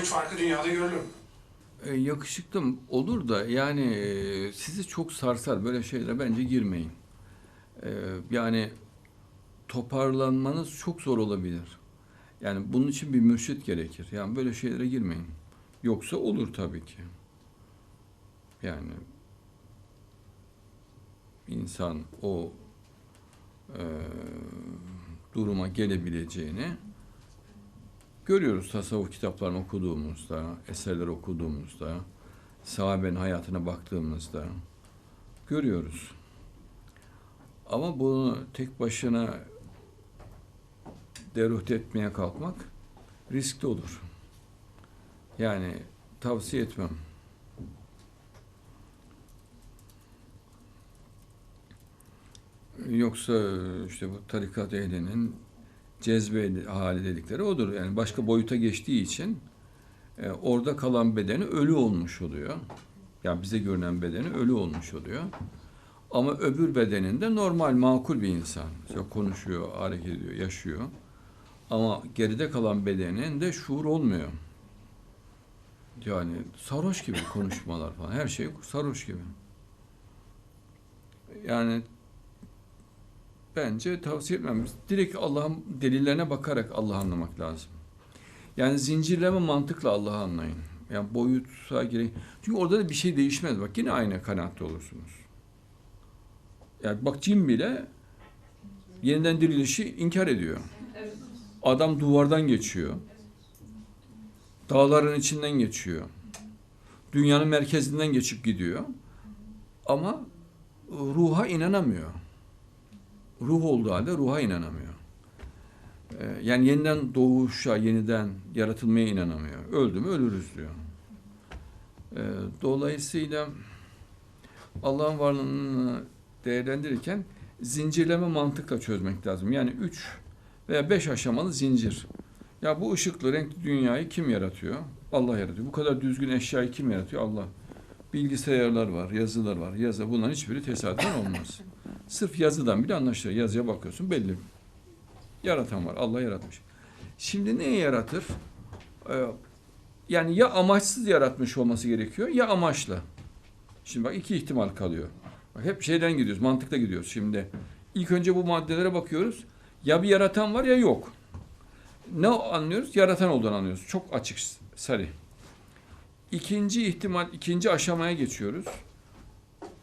boyut farkı dünyada görülür. E, yakışıklı olur da yani e, sizi çok sarsar böyle şeylere bence girmeyin. E, yani toparlanmanız çok zor olabilir. Yani bunun için bir mürşit gerekir. Yani böyle şeylere girmeyin. Yoksa olur tabii ki. Yani insan o e, duruma gelebileceğini görüyoruz tasavvuf kitaplarını okuduğumuzda, eserler okuduğumuzda, sahabenin hayatına baktığımızda görüyoruz. Ama bunu tek başına deruht etmeye kalkmak riskli olur. Yani tavsiye etmem. Yoksa işte bu tarikat ehlinin cezbe hali dedikleri odur. Yani başka boyuta geçtiği için e, orada kalan bedeni ölü olmuş oluyor. Yani bize görünen bedeni ölü olmuş oluyor. Ama öbür bedeninde normal, makul bir insan. İşte konuşuyor, hareket ediyor, yaşıyor. Ama geride kalan bedeninde şuur olmuyor. Yani sarhoş gibi konuşmalar falan. Her şey sarhoş gibi. Yani bence tavsiye etmem. Direkt Allah'ın delillerine bakarak Allah'ı anlamak lazım. Yani zincirleme mantıkla Allah'ı anlayın. Yani boyuta gerek. Çünkü orada da bir şey değişmez. Bak yine aynı kanaatte olursunuz. Yani bak cin bile yeniden dirilişi inkar ediyor. Adam duvardan geçiyor. Dağların içinden geçiyor. Dünyanın merkezinden geçip gidiyor. Ama ruha inanamıyor. Ruh olduğu halde ruha inanamıyor. Ee, Yani yeniden doğuşa, yeniden yaratılmaya inanamıyor. Öldü mü ölürüz diyor. Ee, Dolayısıyla Allah'ın varlığını değerlendirirken zincirleme mantıkla çözmek lazım. Yani üç veya beş aşamalı zincir. Ya bu ışıklı renkli dünyayı kim yaratıyor? Allah yaratıyor. Bu kadar düzgün eşyayı kim yaratıyor? Allah. Bilgisayarlar var, yazılar var. Yazı bunların hiçbiri tesadüfen olmaz. Sırf yazıdan bile anlaşılır. Yazıya bakıyorsun belli. Yaratan var. Allah yaratmış. Şimdi neyi yaratır? Ee, yani ya amaçsız yaratmış olması gerekiyor ya amaçlı. Şimdi bak iki ihtimal kalıyor. Bak hep şeyden gidiyoruz, mantıkla gidiyoruz şimdi. İlk önce bu maddelere bakıyoruz. Ya bir yaratan var ya yok. Ne anlıyoruz? Yaratan olduğunu anlıyoruz. Çok açık, sarı. İkinci ihtimal, ikinci aşamaya geçiyoruz.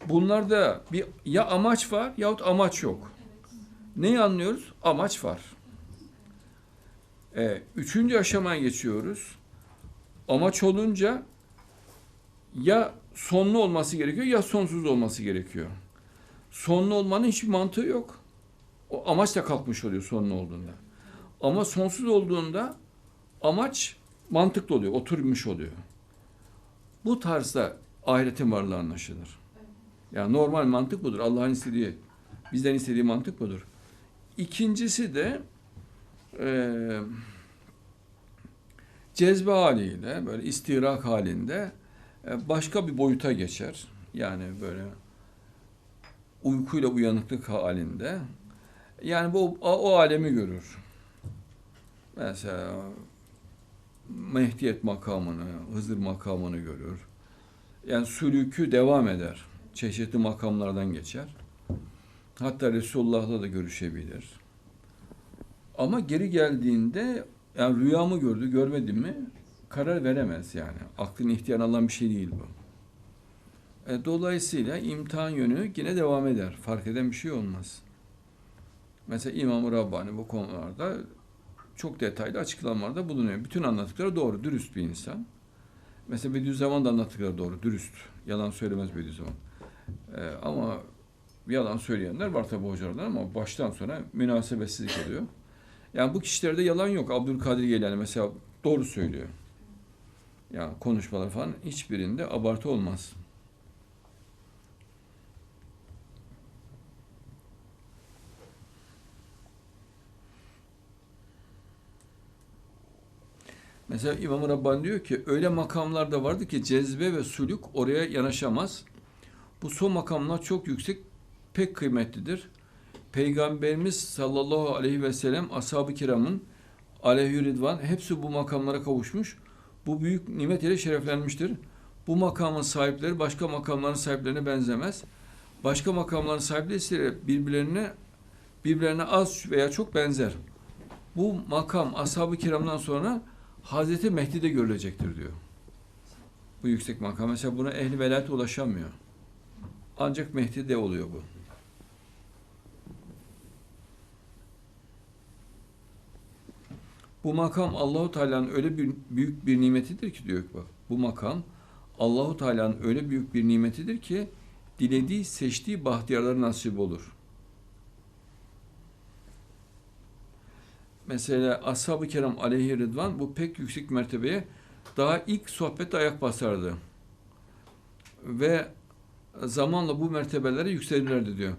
Bunlarda bir ya amaç var yahut amaç yok. Neyi anlıyoruz? Amaç var. Ee, üçüncü aşamaya geçiyoruz. Amaç olunca ya sonlu olması gerekiyor ya sonsuz olması gerekiyor. Sonlu olmanın hiçbir mantığı yok. O amaçla kalkmış oluyor sonlu olduğunda. Ama sonsuz olduğunda amaç mantıklı oluyor, oturmuş oluyor. Bu tarzda ahiretin varlığı anlaşılır. Yani normal mantık budur. Allah'ın istediği, bizden istediği mantık budur. İkincisi de eee cezbe haliyle, böyle istirak halinde e, başka bir boyuta geçer. Yani böyle uykuyla uyanıklık halinde. Yani bu o, o alemi görür. Mesela Mehdiyet makamını, Hızır makamını görür. Yani sülükü devam eder. Çeşitli makamlardan geçer. Hatta Resulullah'la da görüşebilir. Ama geri geldiğinde yani rüyamı gördü, görmedi mi karar veremez yani. Aklın ihtiyar alan bir şey değil bu. E, dolayısıyla imtihan yönü yine devam eder. Fark eden bir şey olmaz. Mesela İmam-ı Rabbani bu konularda çok detaylı açıklamalarda bulunuyor. Bütün anlattıkları doğru, dürüst bir insan. Mesela Bediüzzaman da anlattıkları doğru, dürüst. Yalan söylemez Bediüzzaman. E, ama yalan söyleyenler var tabi hocalardan ama baştan sona münasebetsizlik oluyor. Yani bu kişilerde yalan yok. Abdülkadir Geylani mesela doğru söylüyor. Yani konuşmalar falan hiçbirinde abartı olmaz. Mesela İmam-ı Rabbani diyor ki öyle makamlarda vardı ki cezbe ve sulük oraya yanaşamaz. Bu son makamlar çok yüksek, pek kıymetlidir. Peygamberimiz sallallahu aleyhi ve sellem ashab-ı kiramın aleyhü ridvan hepsi bu makamlara kavuşmuş. bu büyük nimet ile şereflenmiştir. Bu makamın sahipleri başka makamların sahiplerine benzemez. Başka makamların sahipleri ise birbirlerine birbirlerine az veya çok benzer. Bu makam ashab-ı kiramdan sonra Hazreti Mehdi'de görülecektir diyor. Bu yüksek makam. Mesela buna ehli velayet ulaşamıyor. Ancak Mehdi'de oluyor bu. Bu makam Allahu Teala'nın öyle bir büyük bir nimetidir ki diyor bak. Bu makam Allahu Teala'nın öyle büyük bir nimetidir ki dilediği, seçtiği bahtiyarlara nasip olur. Mesela Ashab-ı Kiram aleyhi rıdvan bu pek yüksek mertebeye daha ilk sohbette ayak basardı. Ve zamanla bu mertebelere yükselirlerdi diyor.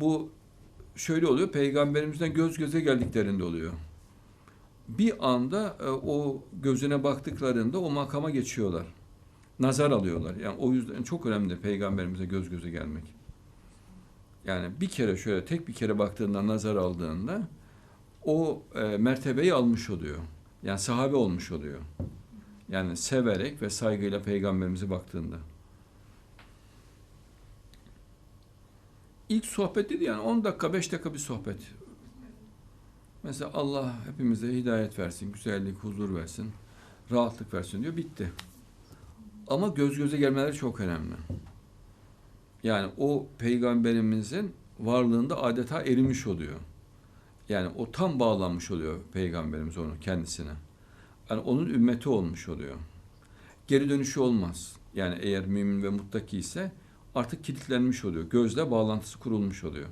Bu şöyle oluyor, peygamberimizden göz göze geldiklerinde oluyor. Bir anda e, o gözüne baktıklarında o makama geçiyorlar. Nazar alıyorlar. Yani o yüzden çok önemli peygamberimize göz göze gelmek. Yani bir kere şöyle tek bir kere baktığında nazar aldığında o e, mertebeyi almış oluyor. Yani sahabe olmuş oluyor. Yani severek ve saygıyla peygamberimize baktığında. İlk sohbet dedi yani 10 dakika 5 dakika bir sohbet. Mesela Allah hepimize hidayet versin, güzellik, huzur versin, rahatlık versin diyor. Bitti. Ama göz göze gelmeleri çok önemli. Yani o peygamberimizin varlığında adeta erimiş oluyor. Yani o tam bağlanmış oluyor peygamberimiz onu kendisine. Yani onun ümmeti olmuş oluyor. Geri dönüşü olmaz. Yani eğer mümin ve muttaki ise artık kilitlenmiş oluyor. Gözle bağlantısı kurulmuş oluyor.